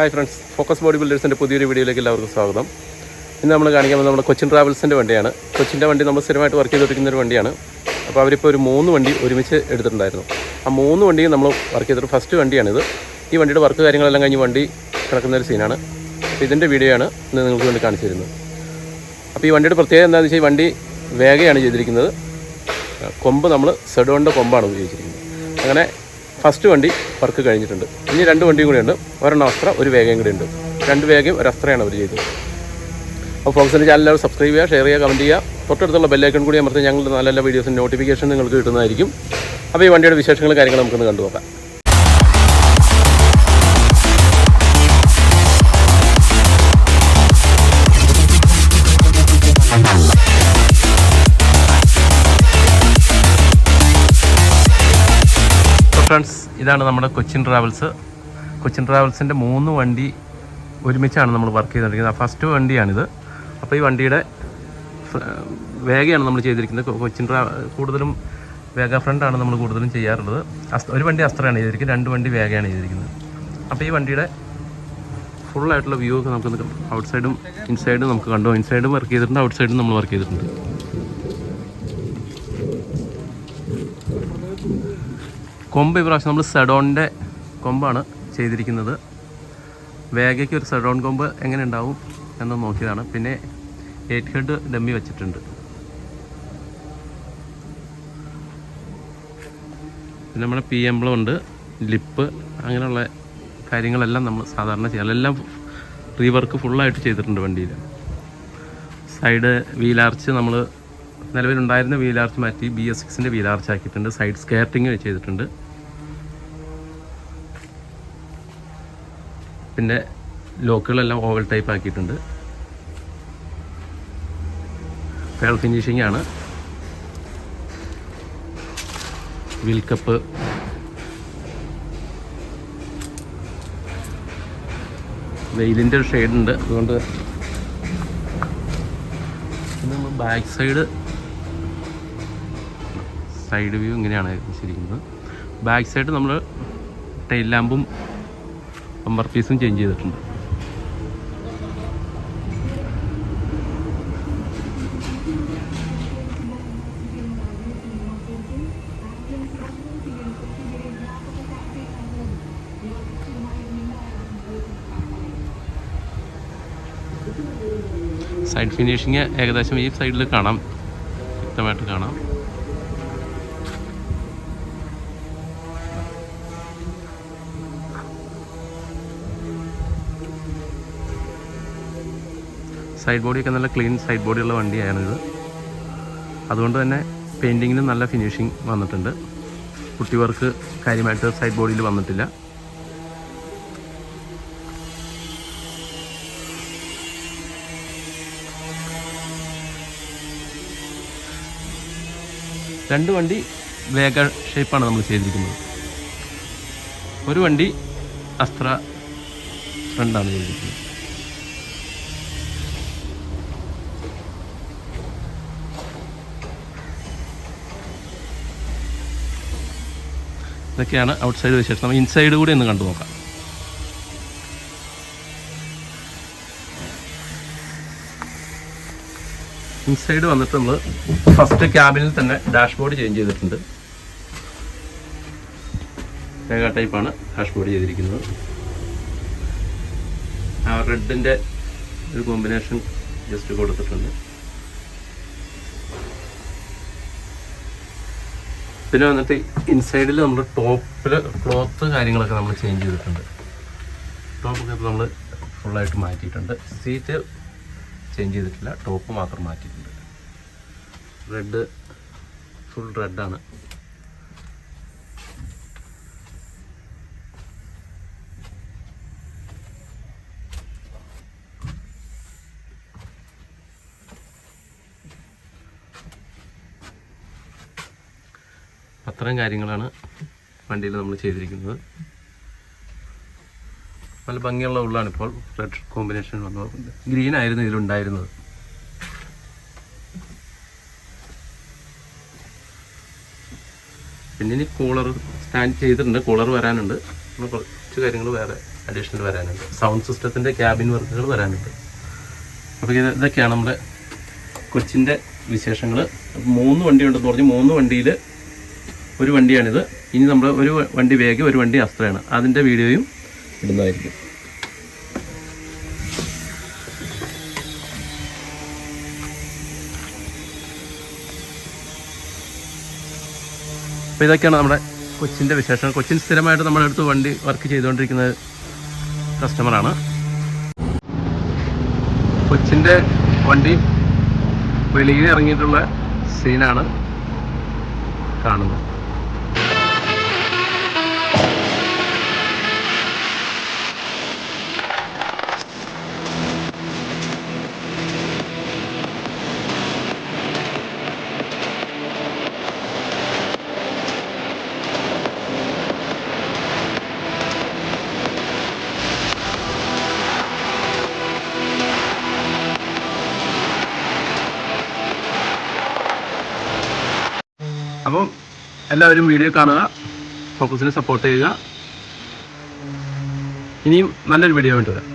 Hi friends focus body ബിൽഡേഴ്സിന്റെ പുതിയൊരു വീഡിയോയിലേക്ക് എല്ലാവർക്കും സ്വാഗതം. ഇന്ന് നമ്മൾ കാണിക്കാൻ പോകുന്നത് നമ്മുടെ കൊച്ചിൻ ട്രാവൽസിന്റെ വണ്ടിയാണ്. കൊച്ചിന്റെ വണ്ടി നമ്മൾ സ്ഥിരമായിട്ട് വർക്ക് ചെയ്തിരിക്കുന്നൊരു വണ്ടിയാണ്. അപ്പോൾ അവരിപ്പോൾ ഒരു മൂന്ന് വണ്ടി ഒരുമിച്ച് എടുത്തിട്ടുണ്ടായിരുന്നു. ആ മൂന്ന് വണ്ടിയും നമ്മൾ വർക്ക് ചെയ്തിട്ട് ഫസ്റ്റ് വണ്ടിയാണിത്. ഈ വണ്ടിയുടെ വർക്ക് കാര്യങ്ങളെല്ലാം കഴിഞ്ഞ് വണ്ടി കിടക്കുന്ന ഒരു സീനാണ് അപ്പോൾ ഇതിന്റെ വീഡിയോ ആണ് ഇന്ന് നിങ്ങൾക്ക് വേണ്ടി കാണിച്ചിരുന്നത് അപ്പോൾ ഈ വണ്ടിയുടെ പ്രത്യേകത എന്താണെന്ന് വെച്ചാൽ വണ്ടി വേഗയാണ് ചെയ്തിരിക്കുന്നത്. കൊമ്പ് നമ്മൾ സെഡോണിന്റെ കൊമ്പാണ് ഉപയോഗിച്ചിരിക്കുന്നത്. അങ്ങനെ ഫസ്റ്റ് വണ്ടി വർക്ക് കഴിഞ്ഞിട്ടുണ്ട്. ഇനി രണ്ട് വണ്ടിയും കൂടിയുണ്ട് ഒരെണ്ണം അസ്ത്ര ഒരു വേഗം കൂടി ഉണ്ട്. രണ്ട് വേഗയും ഒരു അസ്ത്രയാണ് അവർ ചെയ്തത്. അപ്പോൾ ഫോക്സിന്റെ ചാനൽ സബ്സ്ക്രൈബ് ചെയ്യുക ഷെയർ ചെയ്യുക കമന്റ് ചെയ്യുക. തൊട്ടടുത്തുള്ള ബെല്ലൈക്കൺ കൂടി അമർത്തി ഞങ്ങളുടെ നല്ല നല്ല വീഡിയോസിന്റെ നോട്ടിഫിക്കേഷൻ നിങ്ങൾക്ക് കിട്ടുന്നതായിരിക്കും. അപ്പോൾ ഈ വണ്ടിയുടെ വിശേഷങ്ങളും കാര്യങ്ങളും നമുക്കൊന്ന് കണ്ടു നോക്കാം ഫ്രണ്ട്സ് ഇതാണ് നമ്മുടെ കൊച്ചിൻ ട്രാവൽസ് കൊച്ചിൻ ട്രാവൽസിന്റെ മൂന്ന് വണ്ടി ഒരുമിച്ചാണ് നമ്മൾ വർക്ക് ചെയ്തുകൊണ്ടിരിക്കുന്നത് ഫസ്റ്റ് വണ്ടിയാണിത്. അപ്പോൾ ഈ വണ്ടിയുടെ വേഗയാണ് നമ്മൾ ചെയ്തിരിക്കുന്നത്. കൊച്ചിൻ ട്രാ കൂടുതലും വേഗ ഫ്രണ്ടാണ് നമ്മൾ കൂടുതലും ചെയ്യാറുള്ളത്. അസ്ത ഒരു വണ്ടി അസ്ത്രയാണ് ചെയ്തിരിക്കുന്നത്. രണ്ട് വണ്ടി വേഗയാണ് ചെയ്തിരിക്കുന്നത്. അപ്പോൾ ഈ വണ്ടിയുടെ ഫുള്ളായിട്ടുള്ള വ്യൂ ഒക്കെ നമുക്ക് ഔട്ട് സൈഡും ഇൻസൈഡും നമുക്ക് കണ്ടു. ഇൻസൈഡും വർക്ക് ചെയ്തിട്ടുണ്ട്. ഔട്ട് സൈഡും നമ്മൾ വർക്ക് ചെയ്തിട്ടുണ്ട്. കൊമ്പ് ഇപ്രാവശ്യം നമ്മൾ സെഡോണിന്റെ കൊമ്പാണ് ചെയ്തിരിക്കുന്നത്. വേഗയ്ക്ക് ഒരു സെഡോൺ കൊമ്പ് എങ്ങനെ ഉണ്ടാവും എന്ന് നോക്കിയതാണ്. പിന്നെ എയ്റ്റ് ഹെഡ് ഡമ്മി വെച്ചിട്ടുണ്ട്. പിന്നെ നമ്മുടെ പി എംബ്ലം ഉണ്ട്. ലിപ്പ് അങ്ങനെയുള്ള കാര്യങ്ങളെല്ലാം നമ്മൾ സാധാരണ ചെയ്യാം എല്ലാം റീവർക്ക് ഫുള്ളായിട്ട് ചെയ്തിട്ടുണ്ട് വണ്ടിയിൽ. സൈഡ് വീലാർച്ച് നമ്മൾ നിലവിലുണ്ടായിരുന്ന വീലാർച്ച് മാറ്റി ബി എസ് സിക്സിന്റെ വീലാർച്ച് ആക്കിയിട്ടുണ്ട്. സൈഡ് സ്കേർട്ടിങ് ചെയ്തിട്ടുണ്ട്. പിന്നെ ലോക്കുകളെല്ലാം ഓവൽ ടൈപ്പ് ആക്കിയിട്ടുണ്ട്. പേൾ ഫിനിഷിംഗ് ആണ്. വീൽ കപ്പ് വെയിലിന്റെ ഒരു ഷെയ്ഡുണ്ട് അതുകൊണ്ട് ബാക്ക് സൈഡ് സൈഡ് വ്യൂ ഇങ്ങനെയാണ് വെച്ചിരിക്കുന്നത് ബാക്ക് സൈഡ് നമ്മൾ ടൈൽ ലാമ്പും ബമ്പർ പീസും ചേഞ്ച് ചെയ്തിട്ടുണ്ട്. സൈഡ് ഫിനിഷിങ് ഏകദേശം ഈ സൈഡിൽ കാണാം. വ്യക്തമായിട്ട് കാണാം. സൈഡ് ബോഡിയൊക്കെ നല്ല ക്ലീൻ സൈഡ് ബോഡിയുള്ള വണ്ടിയാണിത് അതുകൊണ്ട് തന്നെ പെയിന്റിങ്ങിനും നല്ല ഫിനിഷിങ് വന്നിട്ടുണ്ട്. കുട്ടി വർക്ക് കാര്യമായിട്ട് സൈഡ് ബോഡിയിൽ വന്നിട്ടില്ല. രണ്ട് വണ്ടി വേഗ ഷേപ്പാണ് നമ്മൾ ചെയ്തിരിക്കുന്നത്. ഒരു വണ്ടി അസ്ത്ര ഫ്രണ്ടാണ് ചെയ്തിരിക്കുന്നത്. ഇതൊക്കെയാണ് ഔട്ട് സൈഡ് വിശേഷം നമ്മൾ ഇൻസൈഡ് കൂടി ഒന്ന് കണ്ടു നോക്കാം. ഇൻസൈഡ് വന്നിട്ട് നമ്മൾ ഫസ്റ്റ് ക്യാബിനിൽ തന്നെ ഡാഷ്ബോർഡ് ചേഞ്ച് ചെയ്തിട്ടുണ്ട്. വേഗ ടൈപ്പാണ് ഡാഷ്ബോർഡ് ചെയ്തിരിക്കുന്നത്. ആ റെഡിന്റെ ഒരു കോമ്പിനേഷൻ ജസ്റ്റ് കൊടുത്തിട്ടുണ്ട്. പിന്നെ വന്നിട്ട് ഇൻസൈഡിൽ നമ്മൾ ടോപ്പിൽ ക്ലോത്ത് കാര്യങ്ങളൊക്കെ നമ്മൾ ചേഞ്ച് ചെയ്തിട്ടുണ്ട്. ടോപ്പൊക്കെ നമ്മൾ ഫുള്ളായിട്ട് മാറ്റിയിട്ടുണ്ട്. സീറ്റ് ചേഞ്ച് ചെയ്തിട്ടില്ല. ടോപ്പ് മാത്രം മാറ്റിയിട്ടുണ്ട്. റെഡ് ഫുൾ റെഡാണ് അത്തരം കാര്യങ്ങളാണ് വണ്ടിയിൽ നമ്മൾ ചെയ്തിരിക്കുന്നത്. നല്ല ഭംഗിയുള്ള ഉള്ളാണ് ഇപ്പോൾ റെഡ് കോമ്പിനേഷൻ വന്നു. ഗ്രീൻ ആയിരുന്നു ഇതിലുണ്ടായിരുന്നത്. പിന്നെ ഇനി കൂളർ സ്റ്റാൻഡ് ചെയ്തിട്ടുണ്ട്. കൂളർ വരാനുണ്ട്. കുറച്ച് കാര്യങ്ങൾ വേറെ അഡീഷണൽ വരാനുണ്ട്. സൗണ്ട് സിസ്റ്റത്തിന്റെ ക്യാബിൻ വർക്കുകൾ വരാനുണ്ട്. അപ്പോൾ ഇത് ഇതൊക്കെയാണ് നമ്മുടെ കൊച്ചിന്റെ വിശേഷങ്ങൾ. മൂന്ന് വണ്ടി ഉണ്ടെന്ന് പറഞ്ഞ്. മൂന്ന് വണ്ടിയിൽ ഒരു വണ്ടിയാണിത്. ഇനി നമ്മൾ ഒരു വണ്ടി വേഗം ഒരു വണ്ടി അസ്ത്രയാണ്. അതിന്റെ വീഡിയോയും ഇടുന്നതായിരിക്കും. അപ്പോൾ ഇതൊക്കെയാണ് നമ്മുടെ കൊച്ചിന്റെ വിശേഷം കൊച്ചിൻ സ്ഥിരമായിട്ട് നമ്മുടെ അടുത്ത് വണ്ടി വർക്ക് ചെയ്തുകൊണ്ടിരിക്കുന്ന കസ്റ്റമറാണ്. കൊച്ചിന്റെ വണ്ടി വെളിയിൽ ഇറങ്ങിയിട്ടുള്ള സീനാണ് കാണുന്നത്. അപ്പം എല്ലാവരും വീഡിയോ കാണുക ഫോക്കസിനെ സപ്പോർട്ട് ചെയ്യുക. ഇനിയും നല്ലൊരു വീഡിയോ വേണ്ടി വരാം.